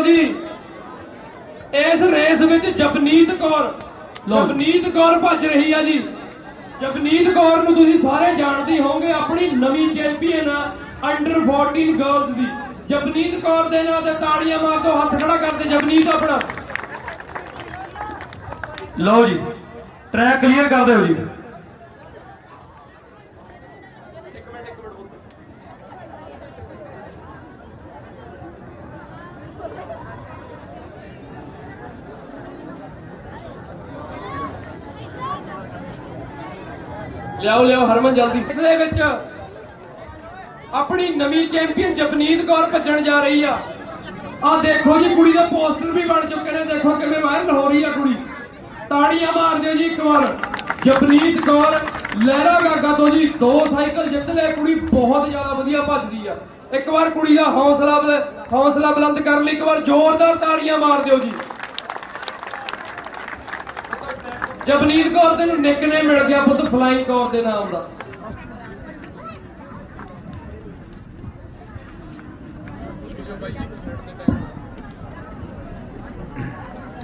ਲਓ ਜੀ ਇਸ ਰੇਸ ਵਿੱਚ ਜਪਨੀਤ ਕੌਰ ਜਪਨੀਤ ਕੌਰ ਭੱਜ ਰਹੀ ਆ ਜੀ। ਜਪਨੀਤ ਕੌਰ ਨੂੰ ਤੁਸੀਂ ਸਾਰੇ ਜਾਣਦੇ ਹੀ ਹੋਵੋਗੇ ਆਪਣੀ ਨਵੀਂ ਚੈਂਪੀਅਨ ਆ ਅੰਡਰ 14 ਗਰਲਜ਼ ਦੀ। ਜਪਨੀਤ ਕੌਰ ਦੇ ਨਾਂ ਤੇ ਤਾੜੀਆਂ ਮਾਰ ਦਿਓ ਹੱਥ ਖੜਾ ਕਰਦੇ ਜਪਨੀਤ ਆਪਣਾ। ਲਓ ਜੀ ਟਰੈਕ ਕਲੀਅਰ ਕਰ ਦਿਓ ਜੀ। ਲਿਆਓ ਲਿਆਓ ਹਰਮਨ, ਜਲਦੀ। ਇਸ ਦੇ ਵਿੱਚ ਆਪਣੀ ਨਵੀਂ ਚੈਂਪੀਅਨ ਜਪਨੀਤ ਕੌਰ ਭੱਜਣ ਜਾ ਰਹੀ ਆ। ਆ ਦੇਖੋ ਜੀ, ਕੁੜੀ ਦੇ ਪੋਸਟਰ ਵੀ ਬਣ ਚੁੱਕੇ ਨੇ। ਦੇਖੋ ਕਿਵੇਂ ਵਾਇਰਲ ਹੋ ਰਹੀ ਆ ਕੁੜੀ। ਤਾੜੀਆਂ ਮਾਰ ਦਿਓ ਜੀ ਇੱਕ ਵਾਰ। ਜਪਨੀਤ ਕੌਰ, ਲਹਿਰਾ ਗਾਗਾ ਤੋਂ ਜੀ, ਦੋ ਸਾਈਕਲ ਜਿੱਤ ਲਏ। ਕੁੜੀ ਬਹੁਤ ਜ਼ਿਆਦਾ ਵਧੀਆ ਭੱਜਦੀ ਆ। ਇੱਕ ਵਾਰ ਕੁੜੀ ਦਾ ਹੌਸਲਾ ਬੁਲ- ਹੌਸਲਾ ਬੁਲੰਦ ਕਰਨ ਲਈ। ਇੱਕ ਵਾਰ ਜ਼ੋਰਦਾਰ ਤਾੜੀਆਂ ਮਾਰ ਦਿਓ ਜੀ। ਜਪਨੀਤ ਕੌਰ ਤੈਨੂੰ ਨਿਕਨੇਮ ਮਿਲ ਗਿਆ ਪੁੱਤ ਫਲਾਈਂਗ ਕੌਰ ਦੇ ਨਾਮ ਦਾ।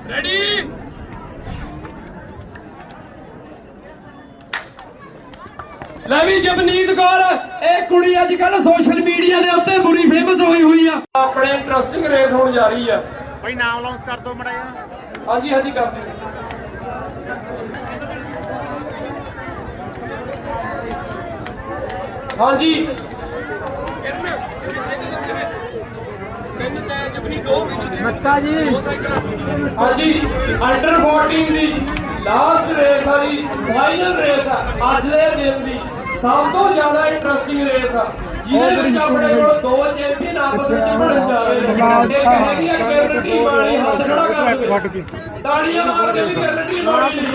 ਰੈਡੀ ਲੈ ਵੀ ਜਪਨੀਤ ਕੌਰ ਇਹ ਕੁੜੀ ਅੱਜ ਕੱਲ ਸੋਸ਼ਲ ਮੀਡੀਆ ਦੇ ਉੱਤੇ ਬੁਰੀ ਫੇਮਸ ਹੋਈ ਹੋਈ ਆ। ਆਪਣੇ ਇੰਟਰਸਟਿੰਗ ਰੇਸ ਹੋਣ ਜਾ ਰਹੀ ਆ। ਭਾਈ ਨਾਮ ਅਨਾਉਂਸ ਕਰ ਦਿਓ ਮੜਾ ਹਾਂਜੀ ਹਾਂਜੀ ਕਰਦੇ ਹਾਂਜੀ। ਮੱਤਾ ਜੀ। ਹਾਂਜੀ ਅੰਡਰ 14 ਦੀ ਲਾਸਟ ਰੇਸ ਆ ਜੀ ਫਾਈਨਲ ਰੇਸ ਆ ਅੱਜ ਦੇ ਦਿਨ ਦੀ ਸਭ ਤੋਂ ਜ਼ਿਆਦਾ ਇੰਟਰਸਟਿੰਗ ਰੇਸ ਆ। ਜਿਹਦੇ ਵਿੱਚ ਆਪਣੇ ਕੋਲ ਦੋ ਚੈਂਪੀਅਨ ਆਪਸ ਵਿੱਚ ਭੜਨ ਜਾ ਰਹੇ ਨੇ ਇੱਕ ਹੈਗੀ ਆ ਕਿਰਨ ਟੀਮਾਣੀ ਹੱਥ ਖੜਾ ਕਰ ਦੇਵੇ। ਤਾੜੀਆਂ ਮਾਰਦੇ ਵੀ ਕਿਰਨ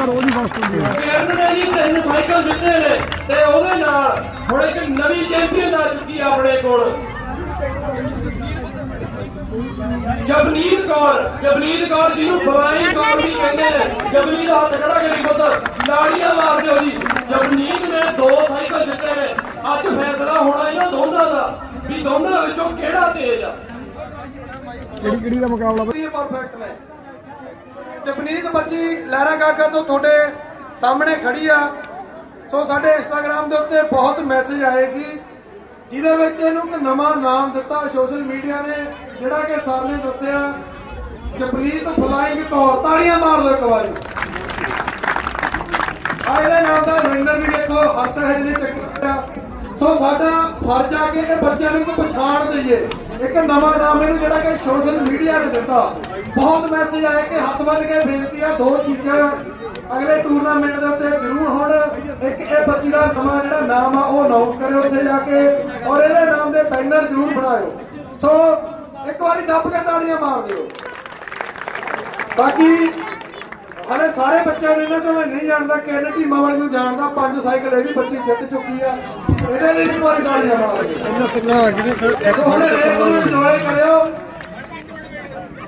ਉਹਦੀ ਹੁੰਦੀ ਹੈ ਕਿਰਨ ਨੇ ਜੀ ਤਿੰਨ ਸਾਈਕਲ ਜਿੱਤੇ ਨੇ ਤੇ ਉਹਦੇ ਨਾਲ ਹੁਣ ਇੱਕ ਨਵੀਂ ਚੈਂਪੀਅਨ ਆ ਚੁੱਕੀ ਆ ਆਪਣੇ ਕੋਲ। ਜਪਨੀਤ ਕੌਰ ਜਪਨੀਤ ਕੌਰ ਜਿਹਨੂੰ ਫਲਾਈਂਗ ਕੌਰ ਵੀ ਕਹਿੰਦੇ ਨੇ। ਜਪਨੀਤ ਹੱਥ ਖੜਾ ਕਰੀ ਪੁੱਤ। ਲਾੜੀਆਂ ਮਾਰ ਦਿਓ ਜੀ ਜਪਨੀਤ ਨੇ ਦੋ ਸਾਈਕਲ ਜਿੱਤੇ ਨੇ ਅੱਜ ਫੈਸਲਾ ਹੋਣਾ ਇਹਨਾਂ ਦੋਨਾਂ ਦਾ ਵੀ ਦੋਨਾਂ ਵਿੱਚੋਂ ਕਿਹੜਾ ਤੇਜ਼ ਆ ਕਿਹੜੀ ਕਿਹੜੀ ਦਾ ਮੁਕਾਬਲਾ? ਇਹ ਪਰਫੈਕਟ ਨੇ। ਜਪਨੀਤ ਬੱਚੀ, ਲਹਿਰਾ ਕਾਕਾ ਤੋਂ ਤੁਹਾਡੇ ਸਾਹਮਣੇ ਖੜੀ ਆ। ਸੋ ਸਾਡੇ ਇੰਸਟਾਗ੍ਰam ਦੇ ਉੱਤੇ ਬਹੁਤ ਮੈਸੇਜ ਆਏ ਸੀ, ਜਿਹਦੇ ਵਿੱਚ ਇਹਨੂੰ ਇੱਕ ਨਵਾਂ ਨਾਮ ਦਿੱਤਾ ਸੋਸ਼ਲ ਮੀਡੀਆ ਨੇ, ਜਿਹੜਾ ਕਿ ਸਰ ਨੇ ਦੱਸਿਆ, ਜਪਨੀਤ ਫਲਾਈਂਗ ਕੌਰ, ਤਾੜੀਆਂ ਮਾਰ ਲਓ ਇੱਕ ਵਾਰੀ। ਆ ਨਾਮ ਦਾ ਵਿਨਰ ਵੀ ਦੇਖੋ, ਹਰਸਹਿਜ ਨੇ ਚੱਕਿਆ। ਸੋ ਸਾਡਾ ਫਰਜ਼ ਆ ਕਿ ਇਹ ਬੱਚਿਆਂ ਨੂੰ ਇੱਕ ਪਛਾਣ ਦਈਏ। ਇੱਕ ਨਵਾਂ ਨਾਮ ਇਹਨੂੰ ਜਿਹੜਾ ਕਿ ਸੋਸ਼ਲ ਮੀਡੀਆ ਨੇ ਦਿੱਤਾ। ਬਹੁਤ ਮੈਸੇਜ ਆਏ ਕਿ ਹੱਥ ਬੰਨ ਕੇ ਬੇਨਤੀ ਆ, ਦੋ ਚੀਜ਼ਾਂ ਅਗਲੇ ਟੂਰਨਾਮੈਂਟ ਦੇ ਉੱਤੇ ਜ਼ਰੂਰ ਹੋਣ। ਇੱਕ ਇਹ ਬੱਚੀ ਦਾ ਨਵਾਂ ਜਿਹੜਾ ਨਾਮ ਆ, ਉਹ ਅਨਾਉਂਸ ਕਰਿਓ ਉੱਥੇ ਜਾ ਕੇ ਔਰ ਇਹਦੇ ਨਾਮ ਦੇ ਬੈਨਰ ਜ਼ਰੂਰ ਬਣਾਇਓ। ਸੋ ਇੱਕ ਵਾਰੀ ਦੱਬ ਕੇ ਤਾੜੀਆਂ ਮਾਰ ਦਿਓ। ਬਾਕੀ, ਹਲੇ ਸਾਰੇ ਬੱਚਿਆਂ ਨੂੰ ਇਹਨਾਂ ਚੋਂ ਮੈਂ ਨਹੀਂ ਜਾਣਦਾ ਕਿੰਨ ਟੀਮਾਂ ਵਾਲੇ ਨੂੰ ਜਾਣਦਾ, ਪੰਜ ਸਾਈਕਲ ਇਹ ਵੀ ਬੱਚੀ ਜਿੱਤ ਚੁੱਕੀ ਆ। ਇਹਦੇ ਲਈ ਇੱਕ ਵਾਰੀ ਤਾੜੀਆਂ ਮਾਰ ਦਿਓ ਇਹਨਾਂ ਕਿੰਨਾ ਲੱਗੀ ਸੋ ਹੁਣ ਰੇਸ ਨੂੰ ਇੰਜੋਏ ਕਰਿਓ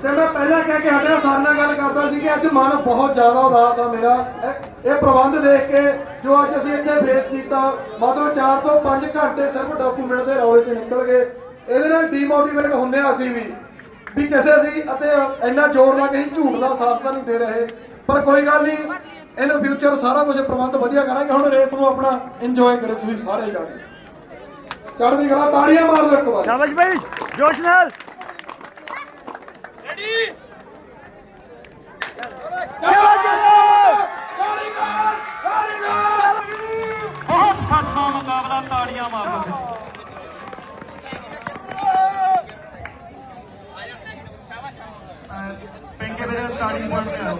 ਤੇ ਮੈਂ ਪਹਿਲਾਂ ਕਹਿ ਕੇ ਹਟਿਆ ਸਰ ਨਾਲ ਗੱਲ ਕਰਦਾ ਸੀ ਕਿ ਅੱਜ ਮਨ ਬਹੁਤ ਜ਼ਿਆਦਾ ਉਦਾਸ ਆ ਮੇਰਾ। ਇਹ- ਪ੍ਰਬੰਧ ਦੇਖ ਕੇ ਜੋ ਅੱਜ ਅਸੀਂ ਇੱਥੇ ਫੇਸ ਕੀਤਾ, ਮਤਲਬ 4 ਤੋਂ 5 ਘੰਟੇ ਸਿਰਫ ਡਾਕੂਮੈਂਟ ਦੇ ਰੌਲੇ 'ਚ ਨਿਕਲ ਗਏ ਇਹਦੇ ਨਾਲ ਡੀਮੋਟੀਵੇਟ ਹੁੰਦੇ ਆ ਅਸੀਂ ਵੀ ਵੀ ਕਿਸੇ ਅਸੀਂ ਅਤੇ ਇੰਨਾ ਜ਼ੋਰ ਨਾਲ ਕਹੀਂ ਝੂਠ ਦਾ ਸਾਥ ਤਾਂ ਨਹੀਂ ਦੇ ਰਹੇ, ਪਰ ਕੋਈ ਗੱਲ ਨਹੀਂ ਇਹਨੂੰ ਫਿਊਚਰ ਸਾਰਾ ਕੁਝ ਪ੍ਰਬੰਧ ਵਧੀਆ ਕਰਾਂਗੇ। ਹੁਣ ਰੇਸ ਨੂੰ ਆਪਣਾ ਇੰਜੋਏ ਕਰੋ ਤੁਸੀਂ ਸਾਰੇ ਜਾਣੇ। ਚੜ੍ਹਦੀ ਕਲਾ ਤਾੜੀਆਂ ਮਾਰ ਦਿਓ ਇੱਕ ਵਾਰ। ਸ਼ਾਬਾਸ਼ ਭਾਈ ਜੋਸ਼ ਨਾਲ। ਬਹੁਤ ਸਖਤ ਮੁਕਾਬਲਾ ਤਾੜੀਆਂ ਮਾਰ ਦਿਓ ਪਿੰਕੇ ਦੇ ਤਾੜੀ ਮਾਰ ਕੇ ਆਓ